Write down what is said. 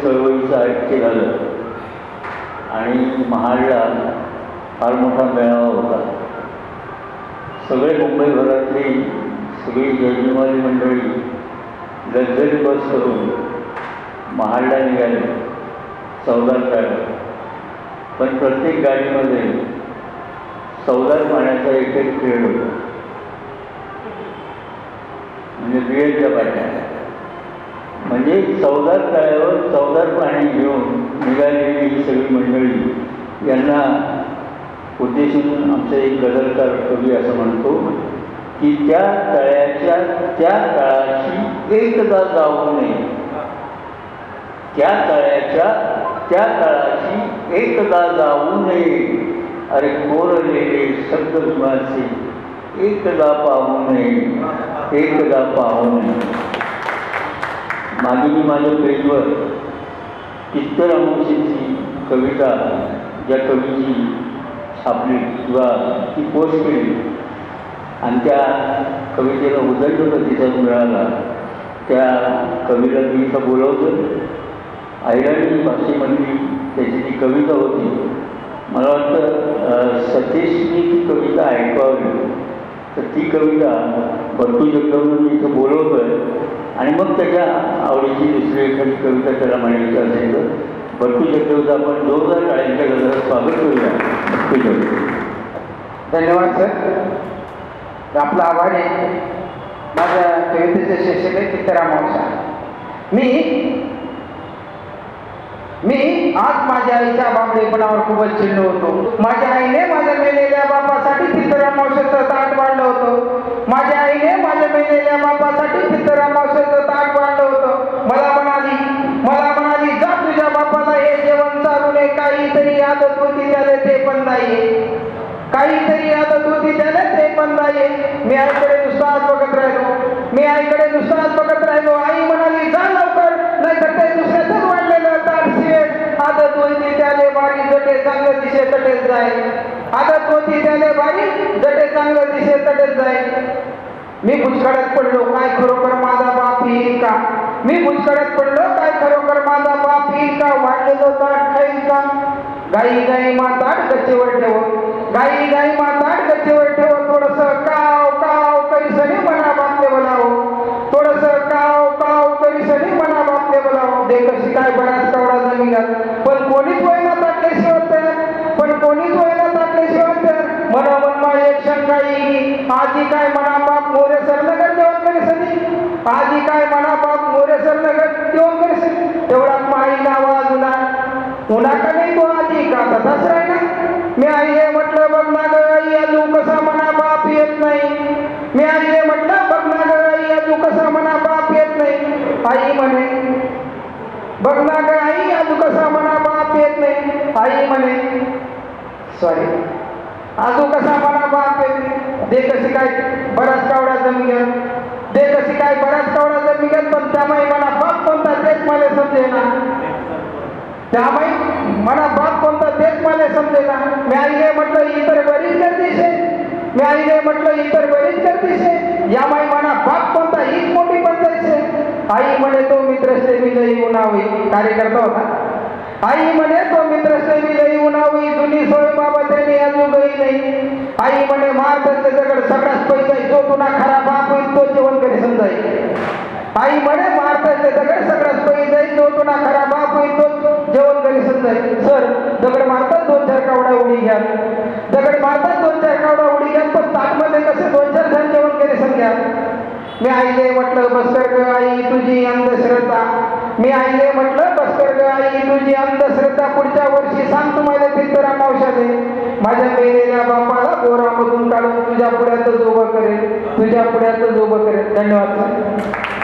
चळवळीचं ऐक्य झालं. आणि महाडला फार मोठा मेळावा होता. सगळे मुंबईभरातली सगळी यजमानी मंडळी लक्झरी बस करून महाडला निघाले. चौदार ड्रायव्हर पण प्रत्येक गाडीमध्ये चौदार पाण्याचा एक एक खेळ होता. म्हणजे बियरच्या पाण्याचा. म्हणजे चौदार तळ्यावर चौदार पाणी घेऊन निघालेली ही सगळी मंडळी. यांना उद्देशून आमचे एक गजलकार कवी असं म्हणतो की त्या तळ्याच्या त्या तळाची एकदा जाऊ नये. त्या तळ्याच्या त्या तळाची एकदा जाऊ नये. अरे कोरलेले शब्द गुणाचे एकदा पाहू नये. एकदा पाहू नये. मागे मी माझ्या पेजवर इतर अमोशीची कविता ज्या कवीची छापली किंवा ती पोस्ट केली आणि त्या कवितेला उदंड प्रतिसाद मिळाला त्या कवीला मी इथं बोलवतो. आईराणी भाषेमधली त्याची जी कविता होती मला वाटतं सतीशनी ती कविता ऐकवावी. तर ती कविता बंटू जगदंब मी इथं बोलवतोय. आणि मग त्याच्या आवडीची दुसरी एखादी कविता त्याला म्हणायची असेल तर भरपूर जगदंबचं आपण जोरदार टाळ्यांच्या गजरात स्वागत करूया. धन्यवाद सर आपला आभार आहे. माझ्या कवितेचे शिक्षक आहे चित्तराम मावसा मी मी आज माझ्या आईच्या बाबडेपणावर खूपच चिन्ह होतो. माझ्या आईने माझ्या मेलेल्या बापासाठी चित्तराम मावशाचं ताट वाढलं होतं. माझ्या आईने माझ्या मेलेल्या बापासाठी चित्तराम मावशाचं ताट वाढलं होतं मला म्हणाली मला म्हणाली जा तुझ्या बापाला हे जेवण चालू नये काहीतरी आदत होती ते पण नाहीये. काहीतरी आता तू त्याला ते पण नाहीये. मी आईकडे नुसता हात बघत राहिलो. मी आईकडे नुसता हात बघत राहिलो. आई म्हणाली जा लवकर नाही तर ते दुसऱ्याच वाढलेलं ताट शिवेल आदत होती त्याले बारी जटे चांगलं दिशे तटेच जाय आता होती त्याले बारी जटे चांगलं दिशे तटेच जाय मी भुजकाळात पडलो. काय खरोखर माझा बाप येईल का मी भुजकाळात पडलो. काय खरोखर माझा बाप येईल का वाढलेलो ताट खाईल का? गाई गाई माता गच्चीवर ठेव गाई गाई माता गच्चीवर ठेव थोडस काव काव कैसने मना बापले बोलाव थोडस काव काव कैसने मना बापले बोलाव दे कशी काय बराच कवडा जमिनात पण कोणीच वयना ताटले शिवत पण कोणीच वयना ताटले शिवत मना मनमा एक शंका येईल आधी काय मना बाप मोरे सरनगर जेवण करे आजी आधी काय मना बाप मोरे सरनगर जेवण करे सदी म्हणे. बघ ना काय आई अजून कसा म्हणा बाप येत नाही. आई म्हणे सॉरी अजून कसा मना बाप येत नाही. दे कशी काय बराच कावडा जमियात दे कशी काय बराच कावडा जमियात पण त्यामुळे मला बाप कोणता तेच मला समजेना त्यामुळे मला बाप कोणता तेच मला समजेना मी आईने म्हटलं इतर बरीच गर्दीशे. मी आईने म्हटलं इतर बरीच गर्दीशे आहे यामुळे मला बाप कोणता हीच मोठी पंचायत आहे आई म्हणे तो मित्र सेवी लई उन्हावी कार्यकर्ता होता आई म्हणे तो मित्र सेवी लई उन्हावी जुनी सोय बाबा त्यांनी अजून गई नाही. आई म्हणे महाराष्ट्राच्या त्याच्याकडे सगळ्यात पैसा आहे, जो तुला खरा बाप होईल तो जेवण कधी समजाय? आई म्हणे महाराष्ट्राचे दगड सगळ्यात पैसा जाईल जो तुला खरा बाप होईल तो जेवण कधी समजाय? सर दगड मारतात दोन चार कावडा उडी घ्या. दगड मारतात दोन चार कावडा उडी घ्या. पण ताटमध्ये कसे दोन चार जण जेवण करी समजा? मी आईने म्हटलं बसकर आई तुझी अंधश्रद्धा. मी आईले म्हटलं बसकर ग आई तुझी अंधश्रद्धा पुढच्या वर्षी सांग तुम्हाला पित्तरा मावशाले माझ्या मेलेल्या बापाला गोरामधून काढून तुझ्या पुढ्यातच उभं करेल. तुझ्या पुढ्यातच उभं करेल. धन्यवाद सर